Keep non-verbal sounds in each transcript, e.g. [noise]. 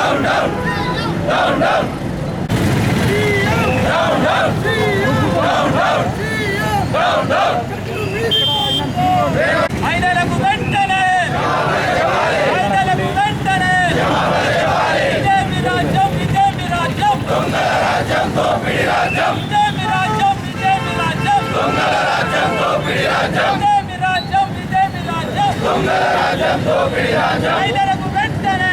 down, down, down, down. Down, down, down, down, down, down. మహిళలకు వెంటనే మహిళలకు వెంటనే ఇదేమి రాజ్యం ఇదేమి రాజ్యం దొంగల రాజ్యం దోపిడి రాజ్యం ఇదేమి రాజ్యం ఇదేమి రాజ్యం దొంగల రాజ్యం దోపిడి రాజ్యం ఇదేమి రాజ్యం ఇదేమి రాజ్యం దొంగల రాజ్యం దోపిడి రాజ్యం మహిళలకు వెంటనే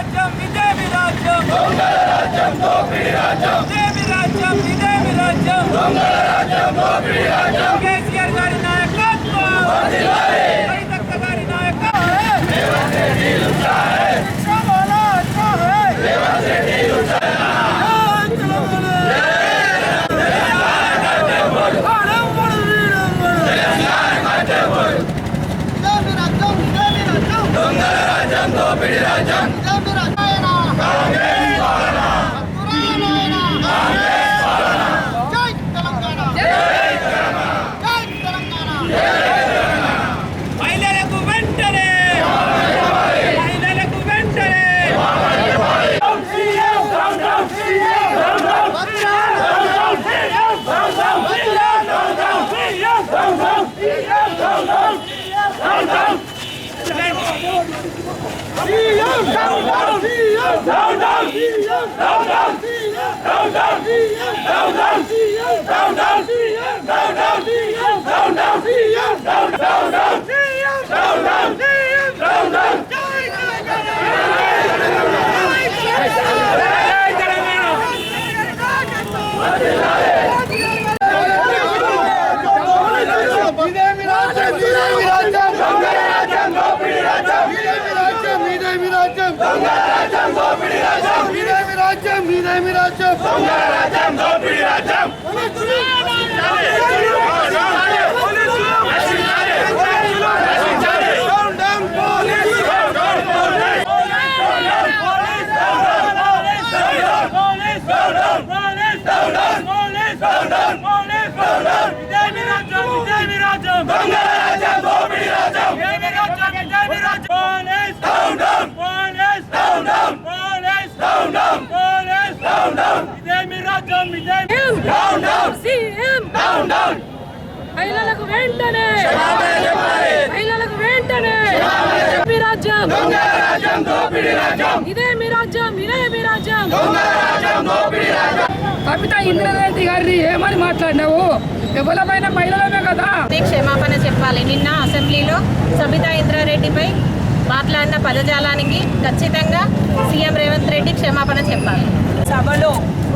ರಾಜ್ಯಂ ಬಿಜೆಪಿ ರಾಜ್ಯಂ ದೊಂಗಲ ರಾಜ್ಯಂ ದೋಪಿಡಿ ರಾಜ್ಯಂ ಬಿಜೆಪಿ ರಾಜ್ಯಂ ಬಿಜೆಪಿ ರಾಜ್ಯಂ ದೊಂಗಲ ರಾಜ್ಯಂ ದೋಪಿಡಿ ರಾಜ್ಯಂ ಕೆಸಿಆರ್ ಗಾಡಿ ನಾಯಕತ್ವ ಬಂದಿದ್ದಾರೆ ರೈತಕ್ಕ ಗಾಡಿ ನಾಯಕ ರೇವಂತ್ ರೆಡ್ಡಿ ಲುಟಾರ Let's go. ఇదేమి రాజ్యం ఇదేమి రాజ్యం ఇదేమి రాజ్యం Down, down! Down, down! Down, down! Down, down! Down, down! Down, down! మహిళలకు వెంటనే. మహిళలకు వెంటనే. రాజ్యం. ఇదే మీ రాజ్యం ఇదే మీ రాజ్యం. కవిత ఇంద్రారెడ్డి గారిని ఏమని మాట్లాడినావు? ఎవరమైన మహిళలమే కదా. క్షమాపణ చెప్పాలి. నిన్న అసెంబ్లీలో సబితా ఇంద్రారెడ్డిపై మాట్లాడిన పదజాలానికి ఖచ్చితంగా సీఎం రేవంత్ రెడ్డి క్షమాపణ చెప్పాలి. సభలో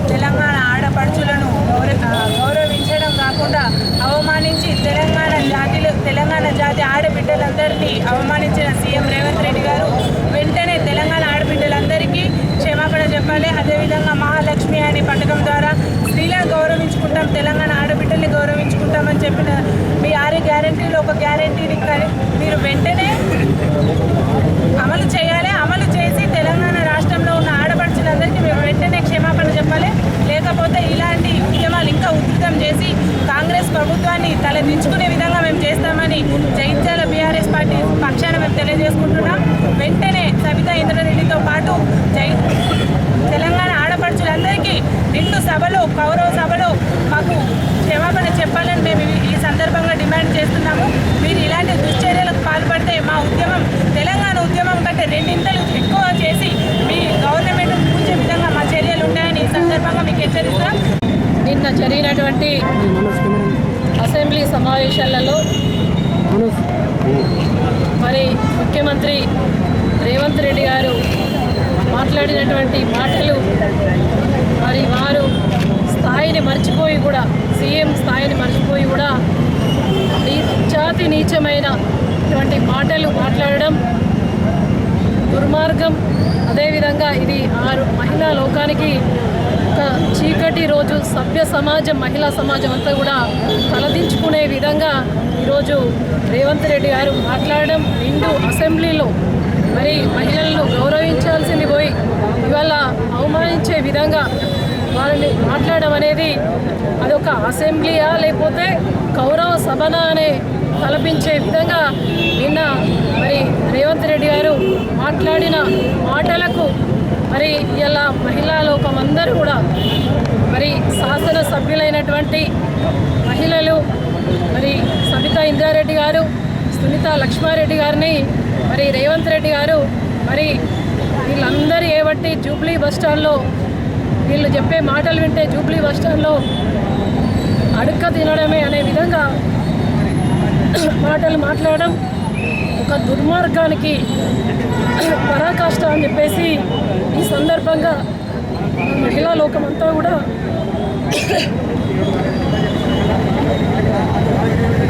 తెలంగాణ ఆడపడుచులను గౌరవ గౌరవించడం కాకుండా అవమానించి తెలంగాణ జాతిలో తెలంగాణ జాతి ఆడబిడ్డలందరినీ అవమానించిన సీఎం రేవంత్ రెడ్డి గారు వెంటనే తెలంగాణ ఆడబిడ్డలందరికీ క్షమాపణ చెప్పాలి. అదేవిధంగా మహాలక్ష్మి అనే పథకం ద్వారా స్త్రీలను గౌరవించుకుంటాం తెలంగాణ ఆడబిడ్డల్ని గౌరవించుకుంటామని చెప్పిన మీ ఆరు గ్యారంటీలో ఒక గ్యారంటీని మీరు వెంటనే అమలు చేయాలి అమలు చేసి తెలంగాణ రాష్ట్రంలో ఉన్న ఆడపడుచులందరికీ మేము వెంటనే క్షమాపణ చెప్పాలి లేకపోతే ఇలాంటి ఉద్యమాలు ఇంకా ఉధృతం చేసి కాంగ్రెస్ ప్రభుత్వాన్ని తలదించుకునే విధంగా మేము చేస్తామని జైత్యాల బీఆర్ఎస్ పార్టీ పక్షాన మేము తెలియజేసుకుంటున్నాం. వెంటనే సబితా ఇంద్రారెడ్డితో పాటు జై తెలంగాణ ఆడపడుచులందరికీ నిండు సభలో కౌరవ సభలో మాకు క్షమాపణ చెప్పాలని మేము ఈ- సందర్భంగా డిమాండ్ చేస్తున్నాము. మీరు ఇలాంటి దుశ్చర్యలకు పాల్పడితే మా ఉద్యమం తెలంగాణ ఉద్యమం కంటే రెండింతలు ఎక్కువ చేసి మీ గవర్నమెంట్ పూజ విధంగా మా చర్యలు ఉంటాయని ఈ నిన్న జరిగినటువంటి అసెంబ్లీ సమావేశాలలో మరి ముఖ్యమంత్రి రేవంత్ రెడ్డి గారు మాట్లాడినటువంటి మాటలు మరి వారు స్థాయిని మర్చిపోయి కూడా సీఎం స్థాయిని మర్చిపోయి కూడా నీచాతి నీచమైనటువంటి మాటలు మాట్లాడడం దుర్మార్గం. అదేవిధంగా ఇది ఆరు మహిళా లోకానికి ఒక చీకటి రోజు సభ్య సమాజం మహిళా సమాజం అంతా కూడా తలదించుకునే విధంగా ఈరోజు రేవంత్ రెడ్డి గారు మాట్లాడడం నిండు అసెంబ్లీలో మరి మహిళలను గౌరవించాల్సింది పోయి ఇవాళ అవమానించే విధంగా వారిని మాట్లాడడం అనేది అదొక అసెంబ్లీయా లేకపోతే గౌరవ సభన అనే తలపించే విధంగా నిన్న మరి రేవంత్ రెడ్డి గారు మాట్లాడిన మాటలకు మరి ఇలా మహిళా లోకం అందరూ కూడా మరి శాసన సభ్యులైనటువంటి మహిళలు మరి సబితా ఇంద్రారెడ్డి గారు సునీత లక్ష్మారెడ్డి గారిని మరి రేవంత్ రెడ్డి గారు మరి వీళ్ళందరూ ఏబట్టి జూబ్లీ బస్ స్టాండ్లో వీళ్ళు చెప్పే మాటలు వింటే జూబ్లీ బస్ స్టాండ్లో అడుక్క తినడమే అనే విధంగా మాటలు మాట్లాడడం ఒక దుర్మార్గానికి పరాకాష్ట అని చెప్పేసి ఈ సందర్భంగా మహిళా లోకమంతా కూడా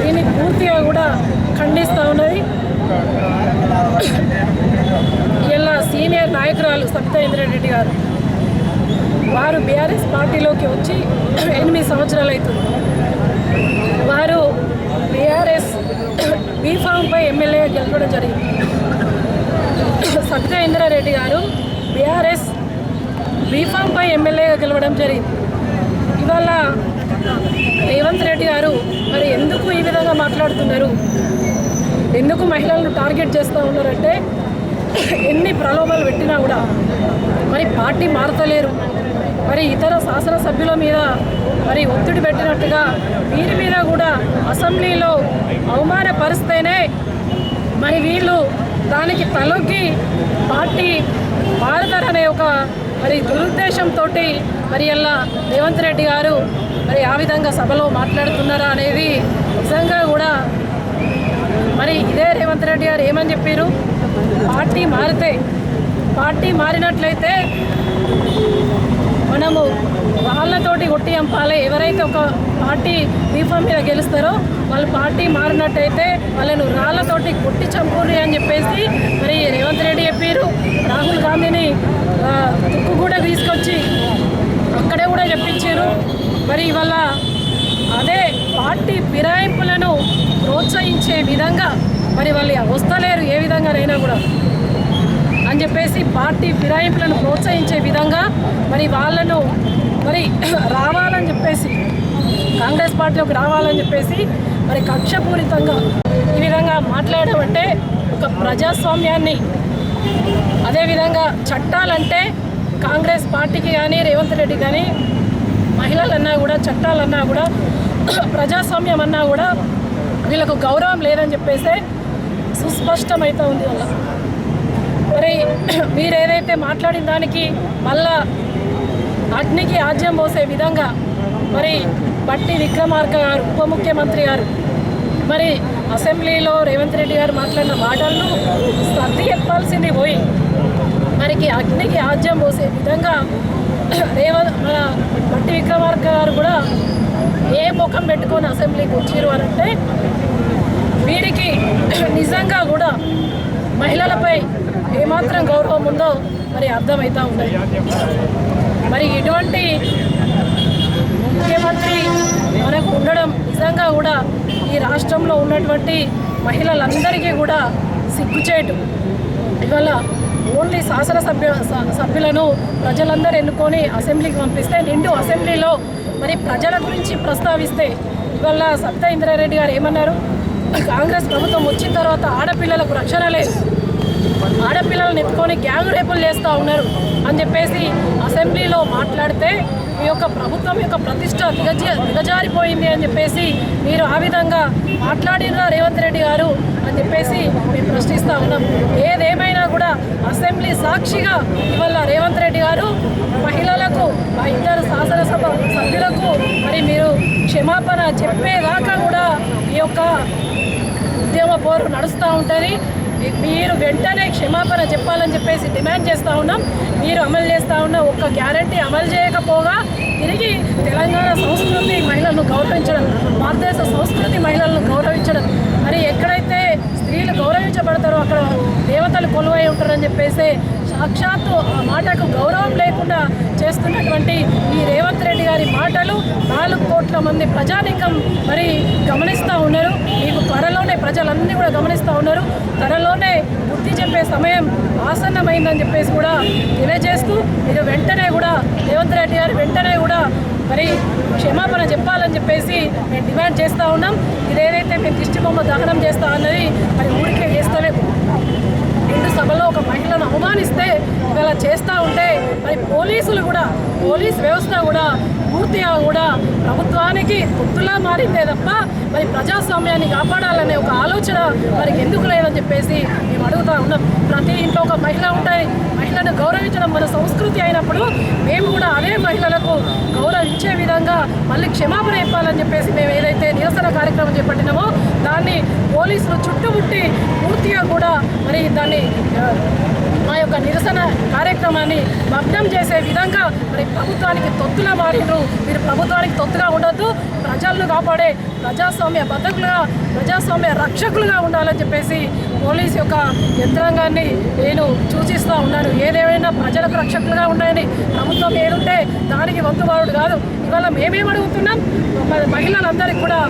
దీన్ని పూర్తిగా కూడా ఖండిస్తూ ఉన్నది. ఇలా సీనియర్ నాయకురాలు సబితా ఇంద్రారెడ్డి గారు వారు బీఆర్ఎస్ పార్టీలోకి వచ్చి ఎనిమిది సంవత్సరాలు అవుతుంది వారు బీఆర్ఎస్ బీఫామ్పై ఎమ్మెల్యే గెలవడం జరిగింది. సత్య ఇంద్రారెడ్డి గారు బీఆర్ఎస్ బీఫామ్పై ఎమ్మెల్యేగా గెలవడం జరిగింది. ఇవాళ రేవంత్ రెడ్డి గారు మరి ఎందుకు ఈ విధంగా మాట్లాడుతున్నారు? ఎందుకు మహిళలను టార్గెట్ చేస్తూ ఉన్నారంటే ఎన్ని ప్రలోభాలు పెట్టినా కూడా మరి పార్టీ మారతలేరు. మరి ఇతర శాసనసభ్యుల మీద మరి ఒత్తిడి పెట్టినట్టుగా వీరి మీద కూడా అసెంబ్లీలో అవమానపరిస్తేనే మరి వీళ్ళు దానికి తలొగ్గి పార్టీ మారుతారనే ఒక మరి దురుద్దేశంతో మరి అలా రేవంత్ రెడ్డి గారు మరి ఆ విధంగా సభలో మాట్లాడుతున్నారా అనేది నిజంగా కూడా మరి ఇదే రేవంత్ రెడ్డి గారు ఏమని చెప్పారు? పార్టీ మారితే పార్టీ మారినట్లయితే మనము వాళ్ళతోటి కొట్టి అంపాలి. ఎవరైతే ఒక పార్టీ దీపం మీద గెలుస్తారో వాళ్ళు పార్టీ మారినట్టయితే వాళ్ళను రాళ్ళతోటి కొట్టి చంపూరి అని చెప్పేసి మరి రేవంత్ రెడ్డి చెప్పారు రాహుల్ గాంధీని తుక్కు కూడా తీసుకొచ్చి అక్కడే కూడా చెప్పించారు మరి ఇవాళ అదే పార్టీ ఫిరాయింపులను ప్రోత్సహించే విధంగా మరి వాళ్ళు వస్తలేరు ఏ విధంగానైనా కూడా. అని చెప్పేసి పార్టీ ఫిరాయింపులను ప్రోత్సహించే విధంగా మరి వాళ్ళను మరి [clears throat] రావాలని చెప్పేసి కాంగ్రెస్ పార్టీలోకి రావాలని చెప్పేసి మరి కక్షపూరితంగా ఈ విధంగా మాట్లాడడం అంటే ఒక ప్రజాస్వామ్యాన్ని అదేవిధంగా చట్టాలంటే కాంగ్రెస్ పార్టీకి కానీ రేవంత్ రెడ్డి కానీ మహిళలన్నా కూడా చట్టాలన్నా కూడా ప్రజాస్వామ్యం అన్నా కూడా వీళ్ళకు గౌరవం లేదని చెప్పేసి సుస్పష్టమవుతూ ఉంది వాళ్ళ మరి మీరు ఏదైతే మాట్లాడిన దానికి మళ్ళా అగ్నికి ఆజ్యం పోసే విధంగా మరి బట్టి విక్రమార్క గారు ఉప ముఖ్యమంత్రి గారు. మరి అసెంబ్లీలో రేవంత్ రెడ్డి గారు మాట్లాడిన మాటలను సర్ది చెప్పాల్సింది పోయి మనకి అగ్నికి ఆజ్యం పోసే విధంగా [clears throat] రేవంత్ మన బట్టి విక్రమార్క గారు కూడా ఏ ముఖం పెట్టుకొని అసెంబ్లీకి వచ్చిరు అనంటే వీరికి [clears throat] నిజంగా కూడా మహిళలపై ఏమాత్రం గౌరవం ఉందో మరి అర్థమవుతూ ఉంది. మరి ఇటువంటి ముఖ్యమంత్రి మనకు ఉండడం నిజంగా కూడా ఈ రాష్ట్రంలో ఉన్నటువంటి మహిళలందరికీ కూడా సిగ్గుచేటు. ఇవాళ ఓన్లీ శాసనసభ్య స- సభ్యులను ప్రజలందరూ ఎన్నుకొని అసెంబ్లీకి పంపిస్తే నిండు అసెంబ్లీలో మరి ప్రజల గురించి ప్రస్తావిస్తే ఇవాళ సబితా ఇంద్రారెడ్డి గారు ఏమన్నారు? కాంగ్రెస్ ప్రభుత్వం వచ్చిన తర్వాత ఆడపిల్లలకు రక్షణ లేదు. ఆడపిల్లలను ఎత్తుకొని గ్యాంగ్ రేపులు చేస్తూ ఉన్నారు అని చెప్పేసి అసెంబ్లీలో మాట్లాడితే మీ యొక్క ప్రభుత్వం యొక్క ప్రతిష్ట దిగజ దిగజారిపోయింది అని చెప్పేసి మీరు ఆ విధంగా మాట్లాడినరా రేవంత్ రెడ్డి గారు అని చెప్పేసి మేము ప్రశ్నిస్తూ ఉన్నాం. ఏదేమైనా కూడా అసెంబ్లీ సాక్షిగా ఇవాళ రేవంత్ రెడ్డి గారు మహిళలకు మా ఇద్దరు శాసనసభ సభ్యులకు మరి మీరు క్షమాపణ చెప్పేదాకా కూడా ఈ యొక్క ఉద్యమ పోరు నడుస్తూ ఉంటుంది. మీరు వెంటనే క్షమాపణ చెప్పాలని చెప్పేసి డిమాండ్ చేస్తూ ఉన్నాం. మీరు అమలు చేస్తూ ఉన్న ఒక్క గ్యారంటీ అమలు చేయకపోగా తిరిగి తెలంగాణ సంస్కృతి మహిళలను గౌరవించడం భారతదేశ సంస్కృతి మహిళలను గౌరవించడం. మరి ఎక్కడైతే స్త్రీలు గౌరవించబడతారో అక్కడ దేవతలు కొలువై ఉంటారని చెప్పేసి సాక్షాత్తు ఆ మాటకు గౌరవం లేకుండా చేస్తున్నటువంటి ఈ రేవంత్ రెడ్డి గారి మాటలు నాలుగు కోట్ల మంది ప్రజానికం మరి గమనిస్తూ ఉన్నారు. మీకు త్వరలోనే ప్రజలన్నీ కూడా గమనిస్తూ ఉన్నారు. త్వరలోనే బుద్ధి చెప్పే సమయం ఆసన్నమైందని చెప్పేసి కూడా తెలియజేస్తూ మీరు వెంటనే కూడా రేవంత్ రెడ్డి గారు వెంటనే కూడా మరి క్షమాపణ చెప్పాలని చెప్పేసి మేము డిమాండ్ చేస్తూ ఉన్నాం. ఇదేదైతే మేము దిష్టి బొమ్మ దహనం చేస్తా అన్నది మరి ఊరికే చేస్తలేము ఇంటి సభలో ఒక మహిళను అవమానిస్తే ఇలా చేస్తూ ఉంటే మరి పోలీసులు కూడా పోలీస్ వ్యవస్థ కూడా పూర్తిగా కూడా ప్రభుత్వానికి పొత్తులా మారిందే తప్ప మరి ప్రజాస్వామ్యాన్ని కాపాడాలనే ఒక ఆలోచన మరి ఎందుకు లేదని చెప్పేసి మేము అడుగుతా ఉన్నాం. ప్రతి ఇంట్లో ఒక మహిళ ఉంటాయి మహిళలను గౌరవించడం మన సంస్కృతి అయినప్పుడు మేము కూడా అదే మహిళలకు గౌరవించే విధంగా మళ్ళీ క్షమాపణ చెప్పాలని చెప్పేసి మేము ఏదైతే నిరసన కార్యక్రమం చేపట్టినామో దాన్ని పోలీసులు చుట్టుముట్టి పూర్తిగా కూడా మరి దాన్ని ఆ, మా యొక్క నిరసన కార్యక్రమాన్ని భగ్నం చేసే విధంగా మరి ప్రభుత్వానికి తొత్తులా మారిండ్రు. మీరు ప్రభుత్వానికి తొత్తుగా ఉండొద్దు ప్రజలను కాపాడే ప్రజాస్వామ్య బతకులుగా ప్రజాస్వామ్య రక్షకులుగా ఉండాలని చెప్పేసి పోలీస్ యొక్క యంత్రాంగాన్ని నేను సూచిస్తూ ఉన్నాను. ఏదేమైనా ప్రజలకు రక్షకులుగా ఉన్నాయని ప్రభుత్వం ఏదుంటే దానికి వంతుబారుడు కాదు. ఇవాళ మేమేం అడుగుతున్నాం? మరి మహిళలందరికీ కూడా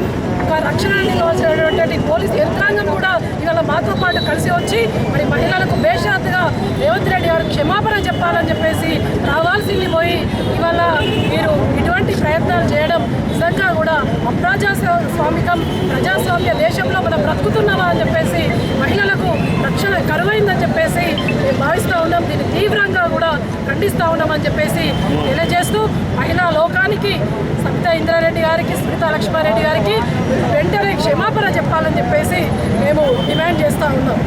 ఒక రక్షణ నిలవలసినటువంటి పోలీస్ యంత్రాంగం కూడా ఇవాళ మాతో పాటు కలిసి వచ్చి మరి మహిళలకు బేషరతుగా రేవంత్ రెడ్డి గారు క్షమాపణ చెప్పాలని చెప్పేసి రావాల్సింది పోయి ఇవాళ మీరు ఇటువంటి ప్రయత్నాలు చేయడం నిజంగా కూడా అప్రజాస్వామికం ప్రజాస్వామ్య దేశంలో మనం బ్రతుకుతున్నామా అని చెప్పేసి మహిళలకు రక్షణ కరువైందని చెప్పేసి మేము భావిస్తూ ఉన్నాం. దీన్ని తీవ్రంగా కూడా ఖండిస్తూ ఉన్నామని చెప్పేసి తెలియజేస్తూ మహిళా లోకానికి సబితా ఇంద్రారెడ్డి గారికి స్మితా లక్ష్మారెడ్డి గారికి వెంటనే క్షమాపణ చెప్పాలని చెప్పేసి మేము డిమాండ్ చేస్తూ ఉన్నాం.